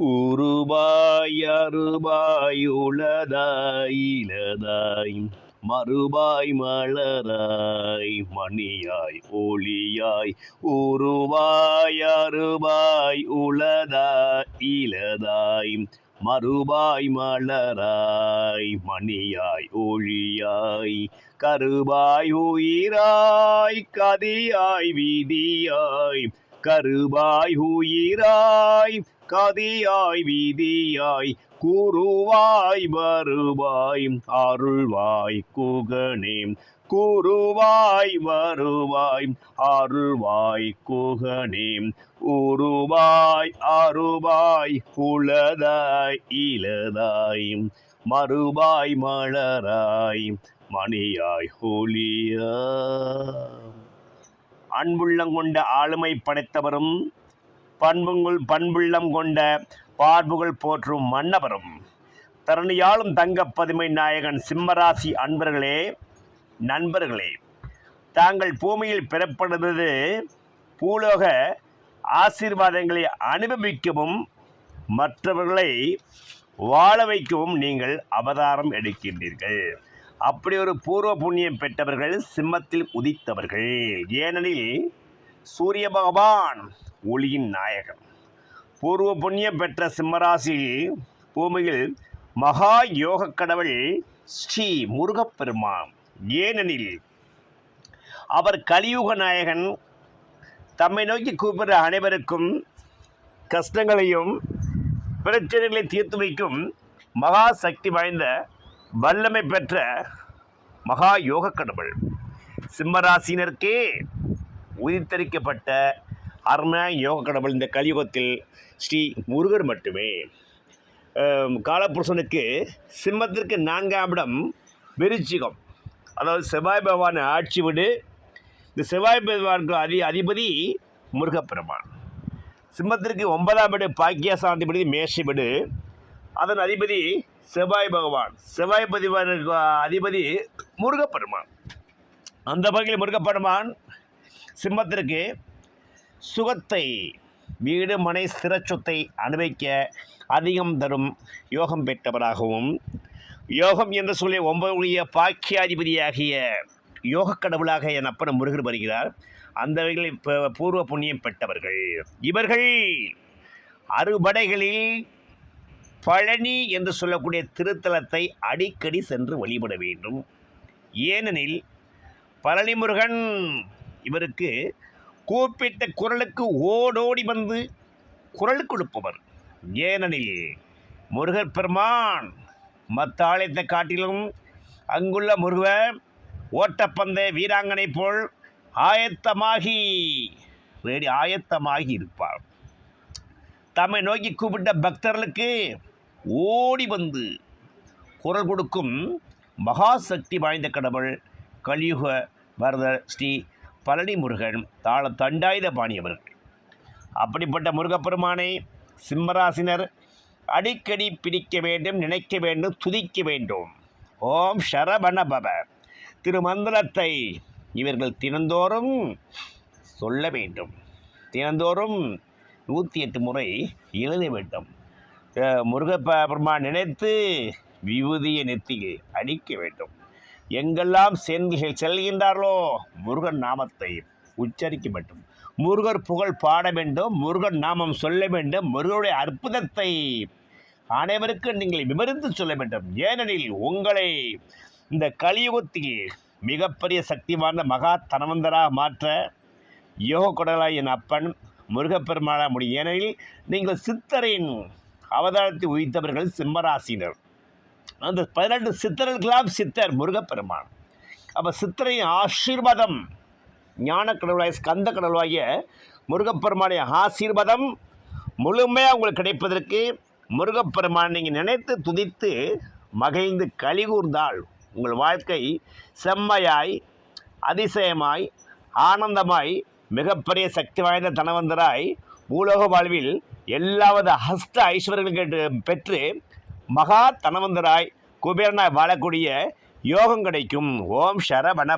உருபாய் அருபாய் இலதாய் மறுபாய் மலராய் மணியாய் ஒளியாய் உருவாய் அருபாய் உளதாய் இலதாய் மறுபாய் மலராய் மணியாய் ஒழியாய் கருபாய் உயிராய் கதியாய் விதியாய் கருவாய் உயிராய் கதியாய் விதியாய் குருவாய் வருவாய் அருள்வாய் குகனே. குருவாய் வருவாய் அருள்வாய் குகனே. உருவாய் அருவாய் உளதாய் இலதாய் மறுவாய் மலராய் மணியாய் ஹோலியா அன்புள்ளம் கொண்ட ஆளுமை படைத்தவரும் பண்புங்குள் பண்புள்ளம் கொண்ட பார்புகள் போற்றும் மன்னவரும். தரணியாளும் தங்க பதுமை நாயகன் சிம்மராசி அன்பர்களே நண்பர்களே தாங்கள் பூமியில் பெறப்படுவது பூலோக ஆசீர்வாதங்களை அனுபவிக்கவும் மற்றவர்களை வாழ வைக்கவும் நீங்கள் அவதாரம் எடுக்கின்றீர்கள். அப்படி ஒரு பூர்வ புண்ணியம் பெற்றவர்கள் சிம்மத்தில் உதித்தவர்கள். ஏனெனில் சூரிய பகவான் ஒளியின் நாயகன். பூர்வ புண்ணியம் பெற்ற சிம்மராசி பூமியில் மகா யோக கடவுள் ஸ்ரீ முருகப்பெருமான். ஏனெனில் அவர் கலியுக நாயகன். தம்மை நோக்கி கூப்பிடுற அனைவருக்கும் கஷ்டங்களையும் பிரச்சனைகளை தீர்த்து வைக்கும் மகா சக்தி வாய்ந்த வல்லமை பெற்ற மகா யோக கடவுள். சிம்மராசினருக்கே உதித்தரிக்கப்பட்ட அருமையான யோக கடவுள் இந்த கலியுகத்தில் ஸ்ரீ முருகர் மட்டுமே. காலபுருஷனுக்கு சிம்மத்திற்கு நான்காம் இடம் விருச்சிகம். அதாவது செவ்வாய் பகவான் ஆட்சி வீடு. இந்த செவ்வாய் பகவானுக்கு அதி அதிபதி முருகப்பெருமான். சிம்மத்திற்கு ஒன்பதாம் வீடு பாக்கியசாந்திபதி மேஷ வீடு. அதன் அதிபதி செவ்வாய் பகவான். செவ்வாய் பதிவானுக்கு அதிபதி முருகப்பெருமான். அந்த வகையில் முருகப்பெருமான் சிம்மத்திற்கு சுகத்தை வீடு மனை ஸ்திரச்சொத்தை அனுபவிக்க அதிகம் தரும் யோகம் பெற்றவராகவும் யோகம் என்று சொல்லி ஒன்பதுடைய பாக்கியாதிபதியாகிய யோக கடவுளாக என் அப்பன் முருகர் வருகிறார். அந்த வகையில் இப்போ பூர்வ புண்ணியம் பெற்றவர்கள். இவர்கள் அறுபடைகளில் பழனி என்று சொல்லக்கூடிய திருத்தலத்தை அடிக்கடி சென்று வழிபட வேண்டும். ஏனெனில் பழனி முருகன் இவருக்கு கூப்பிட்ட குரலுக்கு ஓடோடி வந்து குரல் கொடுப்பவர். ஏனெனில் முருகர் பெருமான் மற்ற ஆலயத்தை காட்டிலும் அங்குள்ள முருக ஓட்டப்பந்தய வீராங்கனை போல் ஆயத்தமாகி ரெடி ஆயத்தமாகி இருப்பார். தம்மை நோக்கி கூப்பிட்ட பக்தர்களுக்கு ஓடி வந்து குரல் கொடுக்கும் மகாசக்தி வாய்ந்த கடவுள் கலியுக பரத ஸ்ரீ பழனி முருகன் தாள தண்டாயுத பாணியவர்கள் அப்படிப்பட்ட முருகப்பெருமானை சிம்மராசினர் அடிக்கடி பிடிக்க வேண்டும் நினைக்க வேண்டும் துதிக்க வேண்டும். ஓம் சரவணபவ. திருமந்திரத்தை இவர்கள் தினந்தோறும் சொல்ல வேண்டும். தினந்தோறும் நூற்றி எட்டு முறை எழுத வேண்டும். அஹ் முருகப்ப பெருமான் நினைத்து விபூதிய நெத்தியில் அடிக்க வேண்டும். எங்கெல்லாம் செந்திகள் செல்கின்றார்களோ முருகன் நாமத்தை உச்சரிக்க வேண்டும். முருகர் புகழ் பாட வேண்டும் முருகன் நாமம் சொல்ல வேண்டும் முருகனுடைய அற்புதத்தை அனைவருக்கும் நீங்கள் விமர்ந்து சொல்ல வேண்டும். ஏனெனில் உங்களை இந்த கலியுகத்தில் மிகப்பெரிய சக்தி வாய்ந்த மகா தனவந்தராக மாற்ற யோக குடலாய் என் அப்பன் முருகப்பெருமானாக முடியும். ஏனெனில் நீங்கள் சித்தரின் அவதாரத்தை உயித்தவர்கள் சிம்மராசினர். அந்த பதினெட்டு சித்தர்களுக்கெல்லாம் சித்தர் முருகப்பெருமான். அப்போ சித்தரின் ஆசீர்வாதம் ஞான கடவுளாய் ஸ்கந்த கடவுளாகிய முருகப்பெருமானுடைய ஆசீர்வாதம் முழுமையாக உங்களுக்கு கிடைப்பதற்கு முருகப்பெருமான் நீங்கள் நினைத்து துதித்து மகிழ்ந்து கலிகூர்ந்தால் உங்கள் வாழ்க்கை செம்மையாய் அதிசயமாய் ஆனந்தமாய் மிகப்பெரிய சக்தி வாய்ந்த தனவந்தராய் பூலோக வாழ்வில் எல்லாவது ஹஸ்த ஐஸ்வர்யங்கள் பெற்று மகா தனவந்தராய் குபேரனாய் வாழக்கூடிய யோகம் கிடைக்கும். ஓம் சரவண